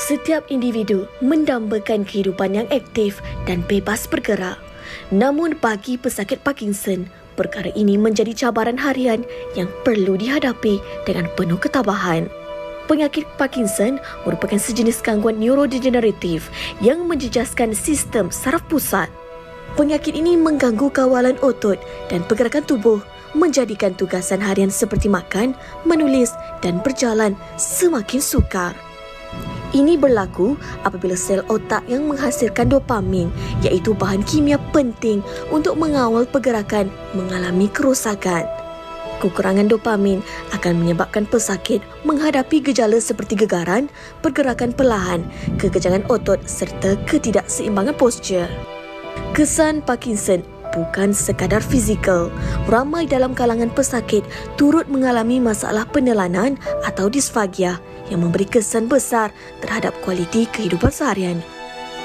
Setiap individu mendambakan kehidupan yang aktif dan bebas bergerak. Namun bagi pesakit Parkinson, perkara ini menjadi cabaran harian yang perlu dihadapi dengan penuh ketabahan. Penyakit Parkinson merupakan sejenis gangguan neurodegeneratif yang menjejaskan sistem saraf pusat. Penyakit ini mengganggu kawalan otot dan pergerakan tubuh, menjadikan tugasan harian seperti makan, menulis dan berjalan semakin sukar. Ini berlaku apabila sel otak yang menghasilkan dopamin iaitu bahan kimia penting untuk mengawal pergerakan mengalami kerosakan. Kekurangan dopamin akan menyebabkan pesakit menghadapi gejala seperti gegaran, pergerakan perlahan, kekejangan otot serta ketidakseimbangan postur. Kesan Parkinson bukan sekadar fizikal. Ramai dalam kalangan pesakit turut mengalami masalah penelanan atau disfagia yang memberi kesan besar terhadap kualiti kehidupan seharian.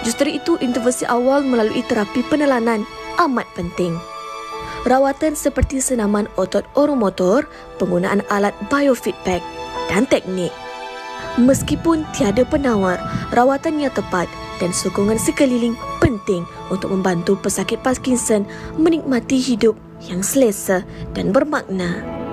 Justru itu, intervensi awal melalui terapi penelanan amat penting. Rawatan seperti senaman otot oromotor, penggunaan alat biofeedback dan teknik. Meskipun tiada penawar, rawatan yang tepat dan sokongan sekeliling penting untuk membantu pesakit Parkinson menikmati hidup yang selesa dan bermakna.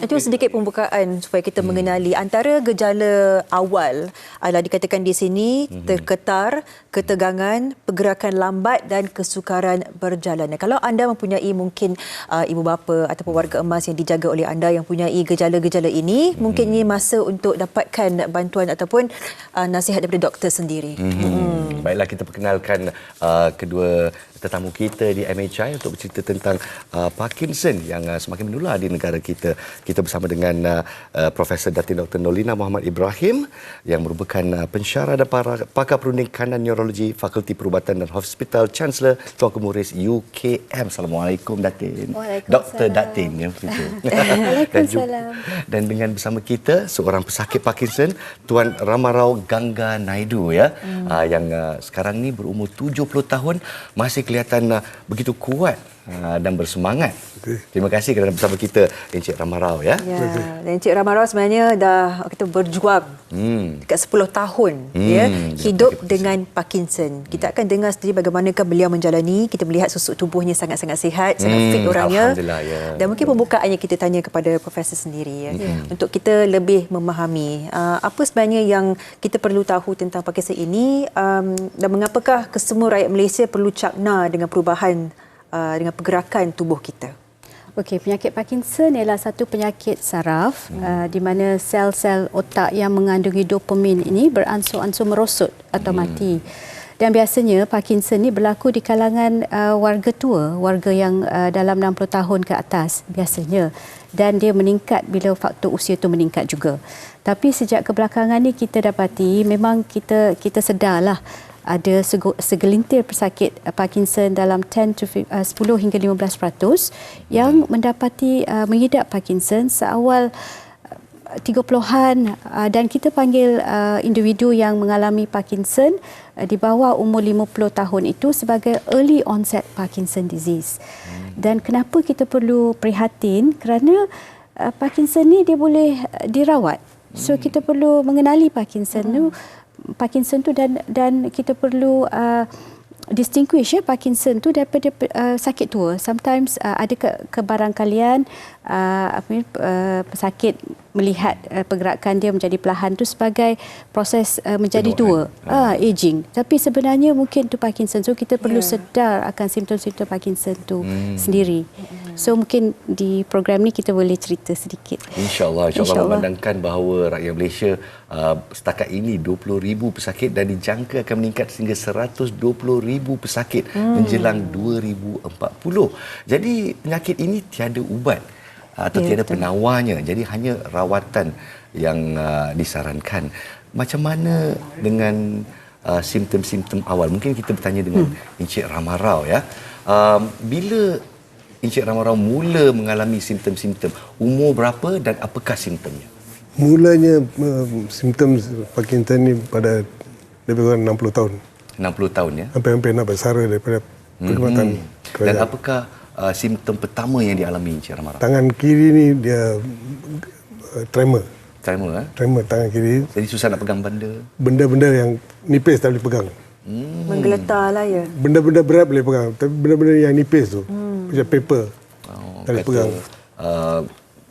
Itu sedikit pembukaan supaya kita hmm. mengenali antara gejala awal adalah dikatakan di sini hmm. terketar, ketegangan, pergerakan lambat dan kesukaran berjalan. Kalau anda mempunyai mungkin uh, ibu bapa ataupun warga emas yang dijaga oleh anda yang mempunyai gejala-gejala ini, hmm. mungkin ini masa untuk dapatkan bantuan ataupun uh, nasihat daripada doktor sendiri. Hmm. Hmm. Baiklah kita perkenalkan uh, kedua tetamu kita di MHI untuk bercerita tentang uh, Parkinson yang uh, semakin menular di negara kita. Kita bersama dengan uh, uh, Profesor Datin Dr. Nolina Muhammad Ibrahim yang merupakan uh, pensyarah dan para, pakar perunding kanan neurologi Fakulti Perubatan dan Hospital Chancellor Tuan Kemuris UKM. Assalamualaikum Datin. Dr. Datin ya dan, dan dengan bersama kita seorang pesakit Parkinson Tuan Ramarau Gangga Naidu ya hmm. uh, yang uh, sekarang ni berumur 70 tahun masih kelihatan uh, begitu kuat uh, dan bersemangat. Okay. Terima kasih kerana bersama kita Encik Ramarau ya. Ya, dan Encik Ramarau sebenarnya dah kita berjuang hmm. dekat 10 tahun hmm. ya hidup ya, dengan Parkinson. Kita akan dengar sendiri bagaimanakah beliau menjalani. Kita melihat susuk tubuhnya sangat-sangat sihat, hmm. sangat fit orangnya. Alhamdulillah ya. Dan mungkin pembukaannya kita tanya kepada profesor sendiri ya. Hmm. Untuk kita lebih memahami uh, apa sebenarnya yang kita perlu tahu tentang Parkinson ini um, dan mengapakah kesemua rakyat Malaysia perlu cakna dengan perubahan uh, dengan pergerakan tubuh kita. Okey, penyakit Parkinson ialah satu penyakit saraf hmm. uh, di mana sel-sel otak yang mengandungi dopamin ini beransur-ansur merosot atau hmm. mati. Dan biasanya Parkinson ini berlaku di kalangan uh, warga tua, warga yang uh, dalam 60 tahun ke atas biasanya. Dan dia meningkat bila faktor usia itu meningkat juga. Tapi sejak kebelakangan ini kita dapati memang kita kita sedarlah ada segelintir pesakit uh, Parkinson dalam 10 to 10 uh, hingga 15% yang mendapati uh, mengidap Parkinson seawal 30-an dan kita panggil individu yang mengalami Parkinson di bawah umur 50 tahun itu sebagai early onset Parkinson disease. Dan kenapa kita perlu prihatin? Kerana Parkinson ni dia boleh dirawat. So kita perlu mengenali Parkinson tu Parkinson tu dan dan kita perlu uh, distinguish ya Parkinson tu daripada uh, sakit tua. Sometimes uh, ada ke, kebarangkalian uh, apa ni uh, pesakit melihat uh, pergerakan dia menjadi perlahan tu sebagai proses uh, menjadi tua, ah uh, aging. Tapi sebenarnya mungkin tu Parkinson. So kita perlu yeah. sedar akan simptom-simptom Parkinson tu hmm. sendiri. So mungkin di program ni kita boleh cerita sedikit. Insya-Allah, insya-Allah memandangkan bahawa rakyat Malaysia uh, setakat ini 20,000 pesakit dan dijangka akan meningkat sehingga 120,000 pesakit hmm. menjelang 2040. Jadi penyakit ini tiada ubat atau ya, tiada betul. penawarnya. Jadi hanya rawatan yang uh, disarankan. Macam mana dengan uh, simptom-simptom awal? Mungkin kita bertanya dengan hmm. Encik Ramarau ya. Um, bila Encik Ramarau mula mengalami simptom-simptom umur berapa dan apakah simptomnya? Mulanya uh, simptom Parkinson ini pada lebih kurang 60 tahun. 60 tahun ya? Hampir-hampir nak bersara daripada perkhidmatan hmm. dan apakah uh, simptom pertama yang dialami Encik Ramara? Tangan kiri ni dia uh, tremor. Tremor eh? tremor tangan kiri. Jadi susah nak pegang benda. Benda-benda yang nipis tak boleh pegang. Hmm. Menggeletar lah ya. Benda-benda berat boleh pegang. Tapi benda-benda yang nipis tu, Hmm. macam paper, Oh, tak boleh pegang. Uh,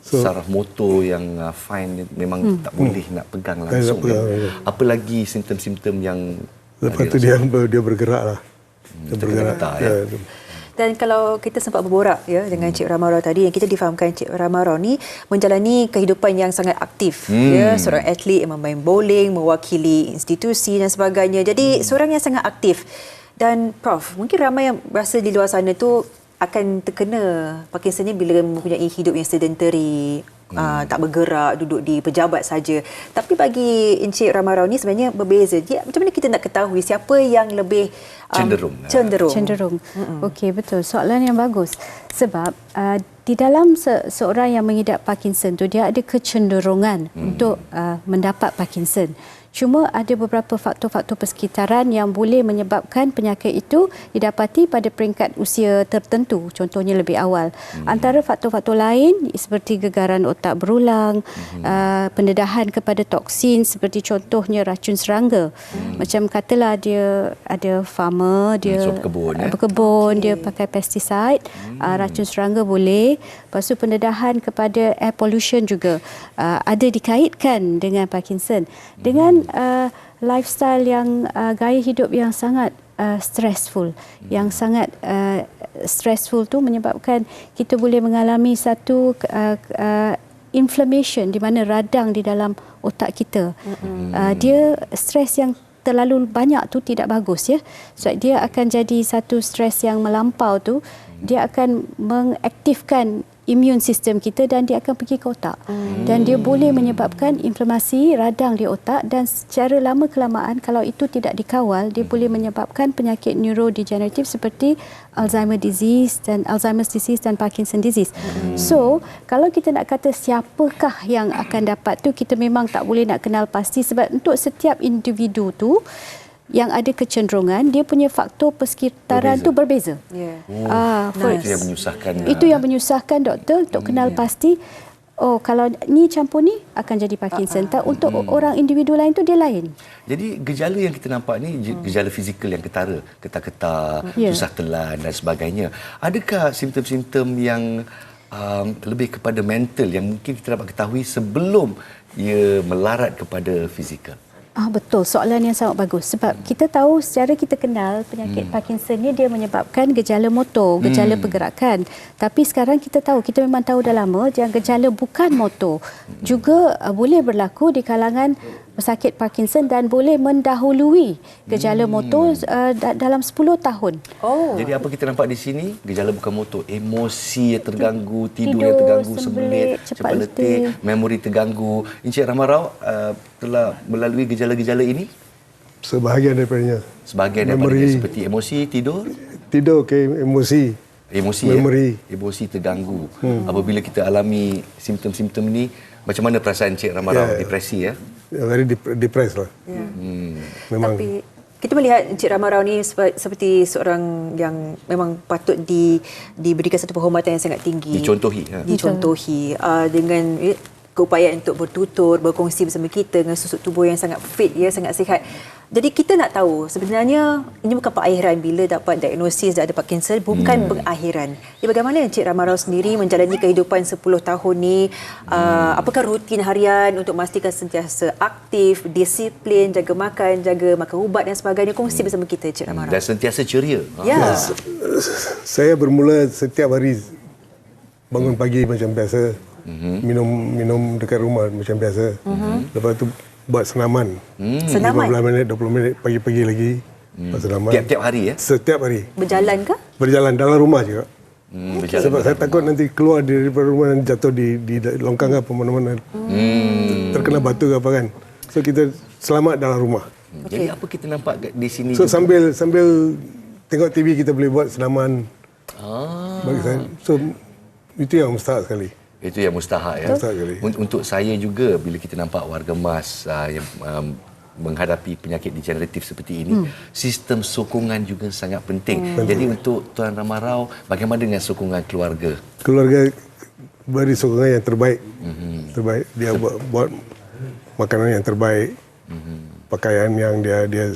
So- saraf motor yang uh, fine ni memang Hmm. tak boleh nak pegang langsung. pegang, kan? ya. Apa lagi simptom-simptom yang Lepas tu dia dia bergerak lah. Dia bergerak. tergetar, ya. Dan kalau kita sempat berborak ya dengan Cik Ramarau tadi yang kita difahamkan Cik Ramarau ni menjalani kehidupan yang sangat aktif Hmm. ya seorang atlet yang memain bowling mewakili institusi dan sebagainya. Jadi seorang yang sangat aktif. Dan prof, mungkin ramai yang rasa di luar sana tu akan terkena Parkinson ni bila mempunyai hidup yang sedentary, hmm. uh, tak bergerak, duduk di pejabat saja. Tapi bagi Encik Ramarau ni sebenarnya berbeza. Dia, macam mana kita nak ketahui siapa yang lebih um, Cenderung. cenderung. cenderung. Okey, betul. Soalan yang bagus. Sebab uh, di dalam se- seorang yang mengidap Parkinson tu dia ada kecenderungan hmm. untuk uh, mendapat Parkinson. Cuma ada beberapa faktor-faktor persekitaran yang boleh menyebabkan penyakit itu didapati pada peringkat usia tertentu, contohnya lebih awal. Hmm. Antara faktor-faktor lain seperti gegaran otak berulang, hmm. uh, pendedahan kepada toksin seperti contohnya racun serangga. Hmm. Macam katalah dia ada farmer, dia so berkebun, uh, eh? berkebun, dia pakai pesticide, hmm. uh, racun serangga boleh. Lepas tu pendedahan kepada air pollution juga uh, ada dikaitkan dengan Parkinson. Dengan uh, lifestyle yang uh, gaya hidup yang sangat uh, stressful, yang sangat uh, stressful tu menyebabkan kita boleh mengalami satu uh, uh, inflammation di mana radang di dalam otak kita. Mm-hmm. Uh, dia stres yang terlalu banyak tu tidak bagus ya. Sebab dia akan jadi satu stres yang melampau tu dia akan mengaktifkan immune sistem kita dan dia akan pergi ke otak. Hmm. Dan dia boleh menyebabkan inflamasi radang di otak dan secara lama kelamaan kalau itu tidak dikawal dia boleh menyebabkan penyakit neurodegeneratif seperti Alzheimer disease dan Alzheimer's disease dan Parkinson disease. Hmm. So, kalau kita nak kata siapakah yang akan dapat tu kita memang tak boleh nak kenal pasti sebab untuk setiap individu tu yang ada kecenderungan dia punya faktor persekitaran Berbeza. tu berbeza. Ya. Ah, for- Itu yang menyusahkan. itu yang menyusahkan doktor untuk kenal pasti oh kalau ni campur ni akan jadi Parkinson. Tak untuk orang individu lain tu dia lain. Jadi gejala yang kita nampak ni je- gejala fizikal yang ketara, ketar-ketar, Ya. susah telan dan sebagainya. Adakah simptom-simptom yang um, lebih kepada mental yang mungkin kita dapat ketahui sebelum ia melarat kepada fizikal? Ah betul soalan yang sangat bagus sebab kita tahu secara kita kenal penyakit hmm. Parkinson ni dia menyebabkan gejala motor, gejala hmm. pergerakan. Tapi sekarang kita tahu kita memang tahu dah lama yang gejala bukan motor juga uh, boleh berlaku di kalangan pesakit Parkinson dan boleh mendahului gejala motor uh, da- dalam 10 tahun. Oh. Jadi apa kita nampak di sini? Gejala bukan motor, emosi yang terganggu, tidur, Tidur, yang terganggu, sembelit, sembelit, cepat cepat letih, memori terganggu. Encik Ramarau uh, telah melalui gejala-gejala ini? Sebahagian daripadanya. Sebahagian Memori. daripada seperti emosi, tidur, Tidur ke emosi. emosi Memori. ya? emosi terganggu. Hmm. Apabila kita alami simptom-simptom ni, macam mana perasaan Encik Ramarau Ya. depresi ya? Very dep- depressed lah. Ya. Hmm. Memang. Tapi kita melihat Encik Ramarau ni seperti seorang yang memang patut di diberikan satu penghormatan yang sangat tinggi. Dicontohi. Ha? Dicontohi uh, dengan eh, keupayaan untuk bertutur, berkongsi bersama kita dengan susuk tubuh yang sangat fit, ya, sangat sihat. Jadi kita nak tahu sebenarnya ini bukan pengakhiran bila dapat diagnosis dah ada Parkinson, bukan hmm. pengakhiran. Jadi bagaimana Encik Ramarau sendiri menjalani kehidupan 10 tahun ni? Uh, apakah rutin harian untuk memastikan sentiasa aktif, disiplin, jaga makan, jaga makan ubat dan sebagainya? Kongsi bersama kita Encik Ramarau. Dan sentiasa ceria. Ha. Ya. Saya bermula setiap hari bangun pagi macam biasa. Minum minum dekat rumah macam biasa. Lepas tu buat senaman. Senaman? 15 minit, 20 minit pagi-pagi lagi. Buat senaman. Tiap-tiap hari ya? Setiap hari. Berjalan ke? Berjalan dalam rumah juga. Hmm, berjalan. Sebab saya takut nanti keluar daripada rumah dan jatuh di, di longkang apa mana-mana. Hmm. Terkena batu ke apa kan. So kita selamat dalam rumah. Jadi apa kita nampak di sini So juga? sambil sambil tengok TV kita boleh buat senaman Ah. bagi saya. So itu yang mustahak sekali. Itu yang mustahak ya. Mustahak Untuk saya juga bila kita nampak warga emas uh, yang um, menghadapi penyakit degeneratif seperti ini, hmm. sistem sokongan juga sangat penting. Hmm. Jadi untuk Tuan Ramarau, bagaimana dengan sokongan keluarga? Keluarga beri sokongan yang terbaik. Mm-hmm. Terbaik dia buat, buat makanan yang terbaik, pakaian yang dia dia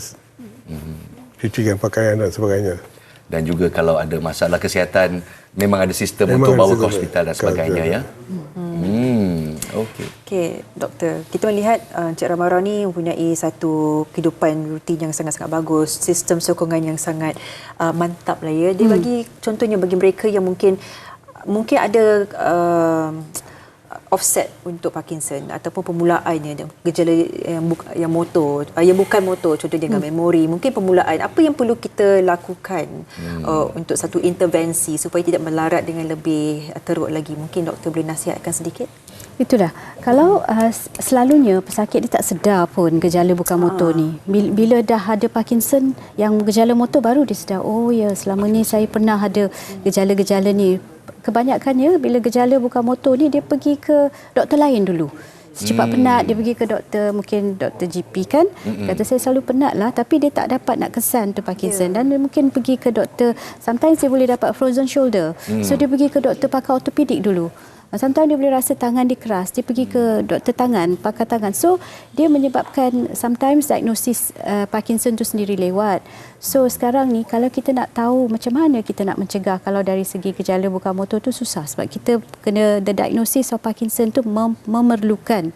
cucikan pakaian dan sebagainya. Dan juga kalau ada masalah kesihatan, memang ada sistem Memang untuk ada bawa ke hospital dan sebagainya ya. Hmm, okey. Okey, doktor. Kita melihat uh, Encik Ramarau ni mempunyai satu kehidupan rutin yang sangat-sangat bagus, sistem sokongan yang sangat uh, mantap lah ya. Dia bagi contohnya bagi mereka yang mungkin mungkin ada uh, offset untuk Parkinson ataupun permulaan ya gejala yang buka, yang motor uh, yang bukan motor contohnya dengan memori mungkin permulaan apa yang perlu kita lakukan uh, untuk satu intervensi supaya tidak melarat dengan lebih teruk lagi? Mungkin doktor boleh nasihatkan sedikit Itulah. Kalau uh, selalunya pesakit dia tak sedar pun gejala bukan motor ni. Bila, bila dah ada Parkinson yang gejala motor baru dia sedar, oh ya selama ni saya pernah ada gejala-gejala ni. Kebanyakannya bila gejala bukan motor ni dia pergi ke doktor lain dulu. Secepat hmm. penat dia pergi ke doktor mungkin doktor GP kan hmm. kata saya selalu penat lah tapi dia tak dapat nak kesan tu Parkinson yeah. dan dia mungkin pergi ke doktor sometimes dia boleh dapat frozen shoulder hmm. so dia pergi ke doktor pakar ortopedik dulu Sometimes dia boleh rasa tangan dia keras, dia pergi ke doktor tangan, pakar tangan. So, dia menyebabkan sometimes diagnosis uh, Parkinson tu sendiri lewat. So, sekarang ni kalau kita nak tahu macam mana kita nak mencegah kalau dari segi gejala bukan motor tu susah sebab kita kena the diagnosis of Parkinson tu mem- memerlukan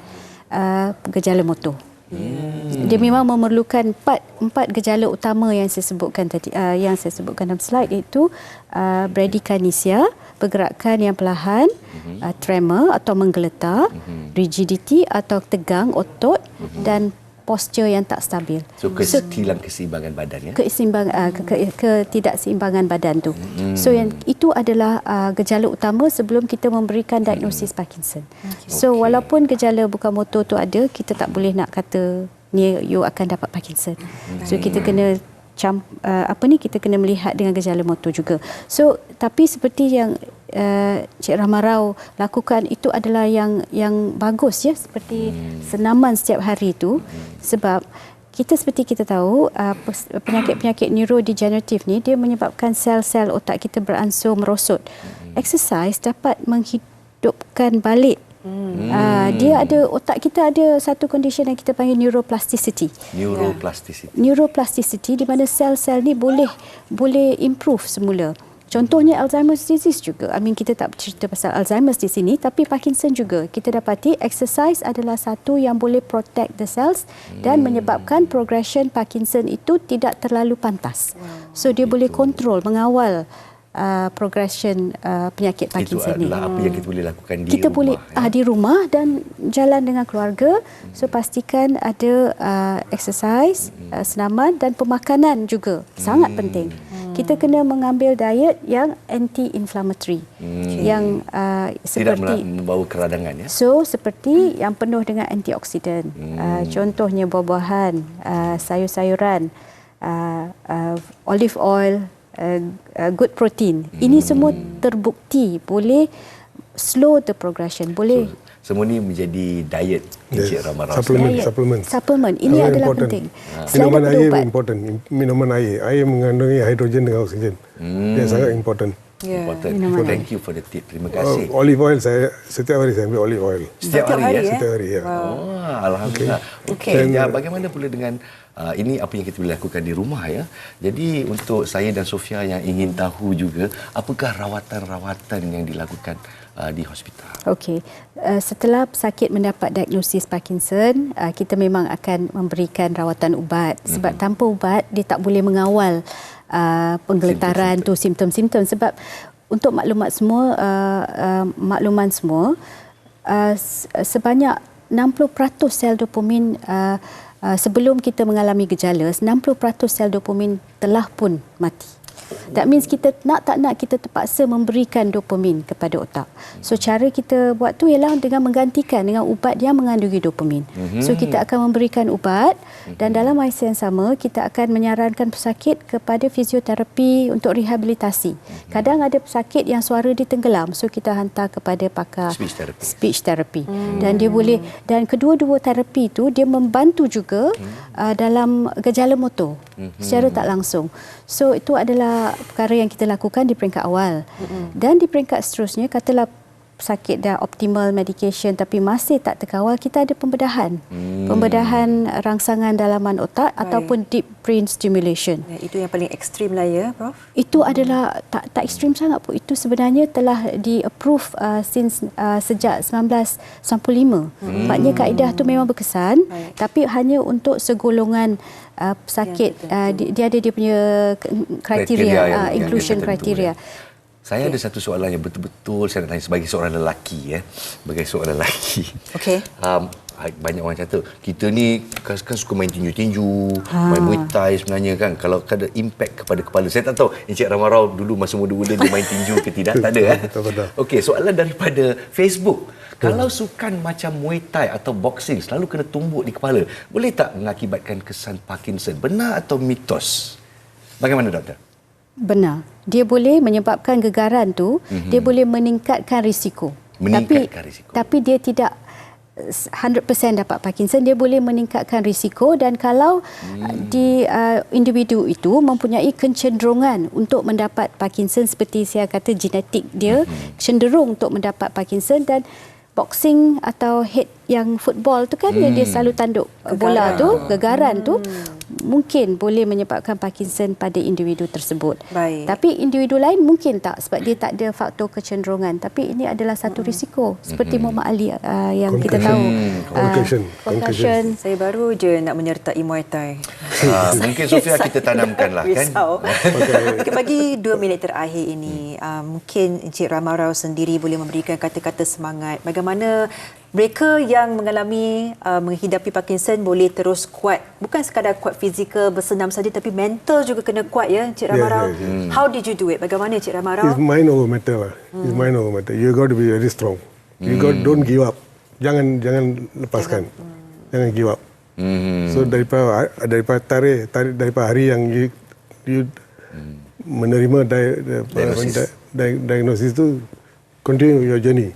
uh, gejala motor. Hmm. Dia memang memerlukan empat empat gejala utama yang saya sebutkan tadi uh, yang saya sebutkan dalam slide iaitu uh, bradykinesia, pergerakan yang perlahan, uh-huh. uh, tremor atau menggeletar, uh-huh. rigidity atau tegang otot uh-huh. dan posture yang tak stabil. So kehilangan keseimbangan badan ya. Keimbang uh, ke, ke, ketidakseimbangan badan tu. Hmm. So yang itu adalah uh, gejala utama sebelum kita memberikan diagnosis Parkinson. Okay. So Okey. walaupun gejala bukan motor tu ada, kita tak boleh nak kata ni you akan dapat Parkinson. So kita kena cam, uh, apa ni kita kena melihat dengan gejala motor juga. So tapi seperti yang uh, Cik Ramarau lakukan itu adalah yang yang bagus ya seperti senaman setiap hari itu sebab kita seperti kita tahu uh, pes- penyakit-penyakit neurodegeneratif ni dia menyebabkan sel-sel otak kita beransur merosot. Exercise dapat menghidupkan balik Hmm. Uh, dia ada otak kita ada satu condition yang kita panggil neuroplasticity. Neuroplasticity. Neuroplasticity di mana sel-sel ni boleh boleh improve semula. Contohnya Alzheimer's disease juga. I mean kita tak cerita pasal Alzheimer's di sini tapi Parkinson juga. Kita dapati exercise adalah satu yang boleh protect the cells dan menyebabkan progression Parkinson itu tidak terlalu pantas. So dia boleh kontrol, mengawal uh, progression uh, penyakit Itu Parkinson ni. adalah apa yang kita boleh lakukan di kita rumah. boleh ya. ah, di rumah dan jalan dengan keluarga. So pastikan ada uh, exercise, uh, senaman dan pemakanan juga sangat penting. Kita kena mengambil diet yang anti-inflammatory, yang uh, Tidak seperti mela- membawa keradangan ya. So seperti yang penuh dengan antioksidan. Uh, contohnya buah-buahan, uh, sayur-sayuran, uh, uh, olive oil, uh, uh, good protein. Ini semua terbukti boleh slow the progression, boleh Semua ni menjadi diet Encik Ramarau. Supplement, Diet. supplement. Suplemen. Ini adalah important. penting. Selain Minuman daripada air important. Minuman air. Air mengandungi hidrogen dengan oksigen. Dia sangat important. Ya. Important. Minuman Thank you for the tip. Terima kasih. olive oil saya setiap hari saya ambil olive oil. Setiap, Setiap hari, hari, ya. ya? Setiap hari ya. Oh, alhamdulillah. Okey. Dan- Ya, bagaimana pula dengan uh, ini apa yang kita boleh lakukan di rumah ya. Jadi untuk saya dan Sofia yang ingin tahu juga apakah rawatan-rawatan yang dilakukan uh, di hospital. Okey, uh, setelah pesakit mendapat diagnosis Parkinson, uh, kita memang akan memberikan rawatan ubat sebab mm-hmm. tanpa ubat dia tak boleh mengawal uh, penggeletaran tu simptom-simptom sebab untuk maklumat semua uh, uh, makluman semua uh, se- sebanyak 60% sel dopamin uh, sebelum kita mengalami gejala 60% sel dopamin telah pun mati. That means kita nak tak nak kita terpaksa memberikan dopamin kepada otak. So cara kita buat tu ialah dengan menggantikan dengan ubat yang mengandungi dopamin. So kita akan memberikan ubat dan dalam masa yang sama kita akan menyarankan pesakit kepada fisioterapi untuk rehabilitasi. Kadang ada pesakit yang suara dia tenggelam. So kita hantar kepada pakar Speech therapy. speech therapy. Dan dia boleh dan kedua-dua terapi itu dia membantu juga uh, dalam gejala motor secara tak langsung. So itu adalah perkara yang kita lakukan di peringkat awal. Dan di peringkat seterusnya katalah sakit dah optimal medication tapi masih tak terkawal, kita ada pembedahan. Hmm. Pembedahan rangsangan dalaman otak Baik. ataupun deep brain stimulation. Ya, itu yang paling ekstrim lah ya, Prof. Itu adalah tak tak ekstrim sangat pun. Itu sebenarnya telah di-approve uh, since uh, sejak 1995. Hmm. Maknanya kaedah tu memang berkesan Baik. tapi hanya untuk segolongan uh, pesakit tertentu. uh, dia, dia ada dia punya Kriteria kriteria, yang- uh, inclusion kriteria. ya. Saya ada satu soalan yang betul-betul saya nak tanya sebagai seorang lelaki ya. Sebagai seorang lelaki. Okey. Um, banyak orang kata kita ni kan, kan suka main tinju-tinju, ha. main muay thai sebenarnya kan. Kalau ada impact kepada kepala. Saya tak tahu Encik Ramarau dulu masa muda-muda dia main tinju ke tidak tak ada eh. Okey, soalan daripada Facebook. Kalau sukan macam muay thai atau boxing selalu kena tumbuk di kepala, boleh tak mengakibatkan kesan Parkinson? Benar atau mitos? Bagaimana doktor? Benar. Dia boleh menyebabkan gegaran tu, mm-hmm. dia boleh meningkatkan risiko. Meningkatkan tapi, risiko. Tapi dia tidak eh, 100% dapat Parkinson, dia boleh meningkatkan risiko dan kalau hmm. di uh, individu itu mempunyai kecenderungan untuk mendapat Parkinson seperti saya kata genetik dia hmm. cenderung untuk mendapat Parkinson dan boxing atau head yang football tu kan hmm. dia selalu tanduk Gegaran. bola tu, gegaran tu mungkin boleh menyebabkan Parkinson pada individu tersebut. Baik. Tapi individu lain mungkin tak sebab dia tak ada faktor kecenderungan. Tapi ini adalah satu risiko seperti Muhammad Ali uh, yang kita tahu. Concussion. Uh, concussion. Saya baru je nak menyertai Muay Thai. Ah, mungkin Sofia kita tanamkan lah kan. Okay, bagi dua minit terakhir ini, uh, mungkin Encik Ramarau sendiri boleh memberikan kata-kata semangat. Bagaimana mereka yang mengalami uh, menghidapi Parkinson boleh terus kuat. Bukan sekadar kuat fizikal bersenam saja tapi mental juga kena kuat ya Encik Yes, Ramarau. yes, yes. How did you do it? Bagaimana Encik Ramarau? It's mind over matter lah. It's mind over matter. You got to be very strong. You got don't give up. Jangan jangan lepaskan. Jangan give up. So daripada daripada tarikh, tarikh daripada hari yang you, you menerima di, di, Diagnosis. di, di, diagnosis tu continue your journey.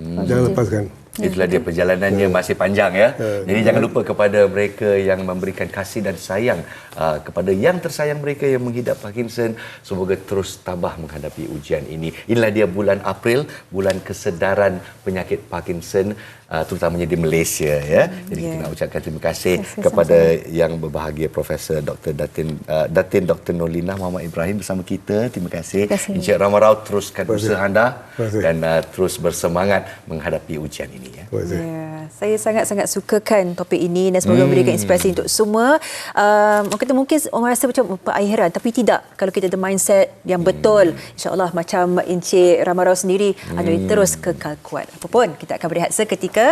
Jangan lepaskan. Itulah dia perjalanannya masih panjang ya. Jadi jangan lupa kepada mereka yang memberikan kasih dan sayang uh, kepada yang tersayang mereka yang menghidap Parkinson. Semoga terus tabah menghadapi ujian ini. Inilah dia bulan April, bulan kesedaran penyakit Parkinson uh, terutamanya di Malaysia ya. Jadi kita Ya. nak ucapkan terima kasih kasih, kepada yang berbahagia Profesor Dr. Datin uh, Datin Dr. Nolina Muhammad Ibrahim bersama kita. Terima kasih. Terima kasih. Encik Ramarau teruskan kasih. usaha anda kasih. dan uh, terus bersemangat menghadapi ujian ini ya. Kasih. Ya, saya sangat-sangat sukakan topik ini dan semoga memberikan inspirasi untuk semua. Um, orang kata mungkin orang rasa macam perakhiran tapi tidak. Kalau kita ada mindset yang betul, insya-Allah macam Encik Ramarau sendiri, anda boleh terus kekal kuat. Apapun, kita akan berehat seketika.